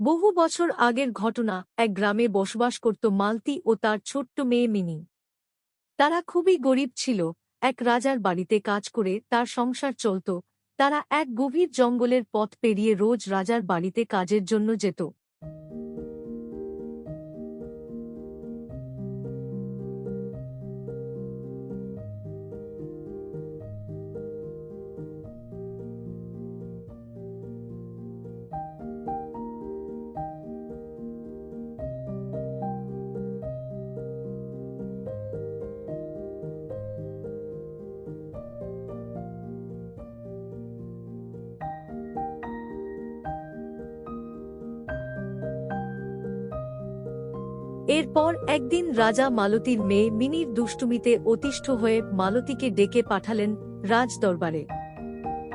বহু বছর আগের ঘটনা, এক গ্রামে বসবাস করত মালতি ও তার ছোট্ট মেয়ে মিনি। তারা খুবই গরিব ছিল, এক রাজার বাড়িতে কাজ করে তার সংসার চলত, তারা এক গভীর জঙ্গলের পথ পেরিয়ে রোজ রাজার বাড়িতে কাজের জন্য যেত। এরপর একদিন রাজা মালতীর মেয়ে মিনির দুষ্টুমিতে অতিষ্ঠ হয়ে মালতীকে ডেকে পাঠালেন রাজ দরবারে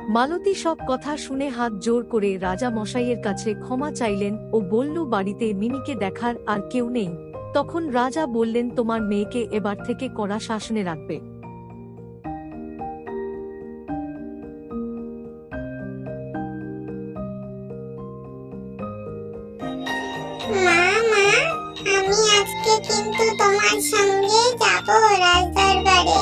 মালতী সব কথা শুনে হাত জোর করে রাজা মশাইয়ের কাছে ক্ষমা চাইলেন ও বলল, বাড়িতে মিনিকে দেখার আর কেউ নেই। তখন রাজা বললেন, তোমার মেয়েকে এবার থেকে কড়া শাসনে রাখবে। মা আমি আজকে কিন্তু তোমার সঙ্গে যাব রাজদরবারে।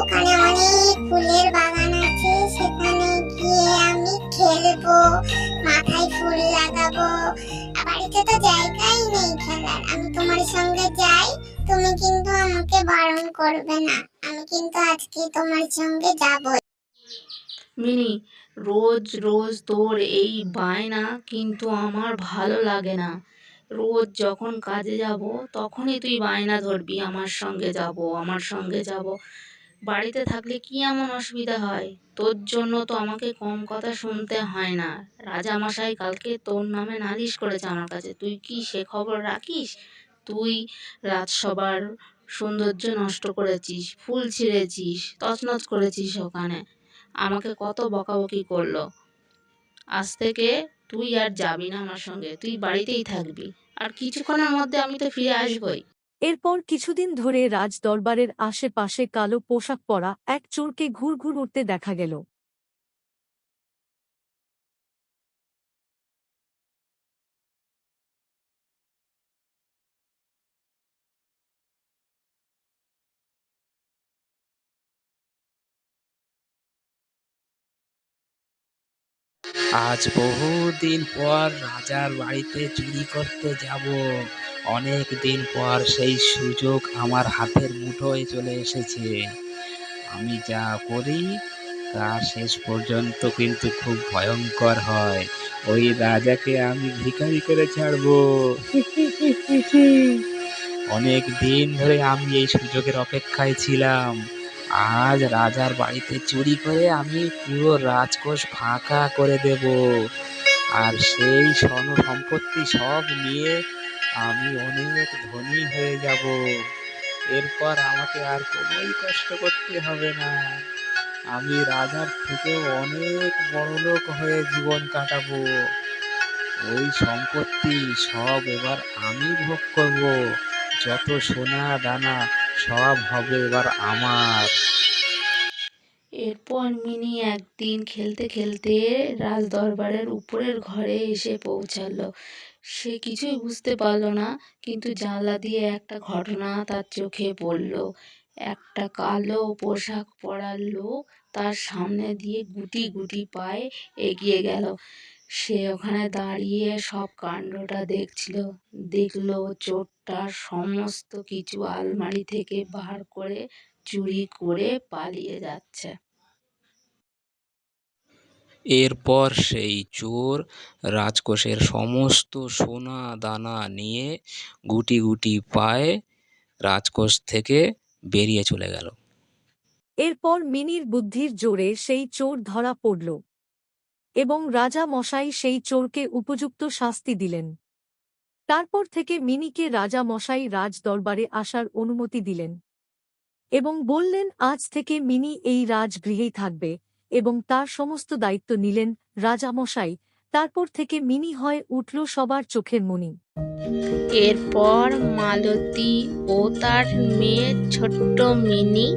ওখানে অনেক ফুলের বাগান আছে, সেখানে গিয়ে আমি খেলব, মাথায় ফুল লাগাবো। বাড়িতে তো জায়গাই নেই খেলার। আমি তোমার সঙ্গে যাই, তুমি কিন্তু আমাকে বারণ করবে না। আমি কিন্তু আজকে তোমার সঙ্গে যাব। মিনি, রোজ রোজ তোর এই বায়না কিন্তু আমার ভালো লাগে না। রোজ যখন কাজে যাব, তখনই তুই বায়না ধরবি, আমার সঙ্গে যাব, আমার সঙ্গে যাব। বাড়িতে থাকলে কি এমন অসুবিধা হয়? তোর জন্য তো আমাকে কম কথা শুনতে হয় না। রাজামশাই কালকে তোর নামে নালিশ করেছে আমার কাছে। তুই কি সে খবর রাখিস? তুই রাজসভার সৌন্দর্য নষ্ট করেছিস, ফুল ছিঁড়েছিস, তছনছ করেছিস ওখানে। আমাকে কত বকাবকি করল। আজ থেকে তুই আর যাবি না আমার সঙ্গে, তুই বাড়িতেই থাকবি। আর কিছুক্ষণের মধ্যে আমি তো ফিরে আসবই। এরপর কিছুদিন ধরে রাজ দরবারের আশেপাশে কালো পোশাক পরা এক চোরকে ঘুর ঘুর উঠতে দেখা গেল। আজ বহুদিন পর রাজার বাড়িতে চুরি করতে যাব। অনেক দিন পর সেই সুযোগ আমার হাতের মুঠোয় চলে এসেছে। আমি যা করি তা শেষ পর্যন্ত কিন্তু খুব ভয়ঙ্কর হয়। ওই রাজাকে আমি ভিখারি করে ছাড়বো। অনেক দিন ধরে আমি এই সুযোগের অপেক্ষায় ছিলাম। আজ রাজার বাড়িতে চুরি করে আমি পুরো রাজকোষ ফাঁকা করে দেব। আর সেই স্বর্ণ সম্পত্তি সব নিয়ে আমি অনেক ধনী হয়ে যাব। এরপর আমাকে আর কোনোই কষ্ট করতে হবে না। আমি রাজার থেকে অনেক বড়লোক হয়ে জীবন কাটাবো। ওই সম্পত্তি সব এবার আমি ভোগ করব। যত সোনা দানা সব হবে এবার আমার। এরপর মিনি একদিন খেলতে খেলতে রাজ দরবারের উপরের ঘরে এসে পৌঁছালো। সে কিছুই বুঝতে পারল না, কিন্তু জানলা দিয়ে একটা ঘটনা তার চোখে পড়ল। একটা কালো পোশাক পরা লোক তার সামনে দিয়ে গুটি গুটি পায়ে এগিয়ে গেল। সে ওখানে দাঁড়িয়ে সব কাণ্ডটা দেখছিল। দেখল চোরটা সমস্ত কিছু আলমারি থেকে বার করে চুরি করে পালিয়ে যাচ্ছে। এরপর সেই চোর রাজকোষের সমস্ত সোনা দানা নিয়ে গুটি গুটি পায়ে রাজকোষ থেকে বেরিয়ে চলে গেল। এরপর মিনির বুদ্ধির জোরে সেই চোর ধরা পড়ল। এবং রাজা মশাই সেই চোরকে উপযুক্ত শাস্তি দিলেন। তারপর থেকে মিনিকে রাজা মশাই রাজ দরবারে আসার অনুমতি দিলেন। এবং বললেন, আজ থেকে মিনি এই রাজগৃহেই থাকবে এবং তার সমস্ত দায়িত্ব নিলেন রাজা মশাই তারপর থেকে মিনি হয় উঠল সবার চোখের মনি। এরপর মালতী ও তার মেয়ে ছোট্ট মিনি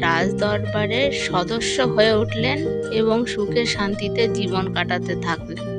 রাজদরবারের সদস্য হয়ে উঠলেন এবং সুখে শান্তিতে জীবন কাটাতে থাকলেন।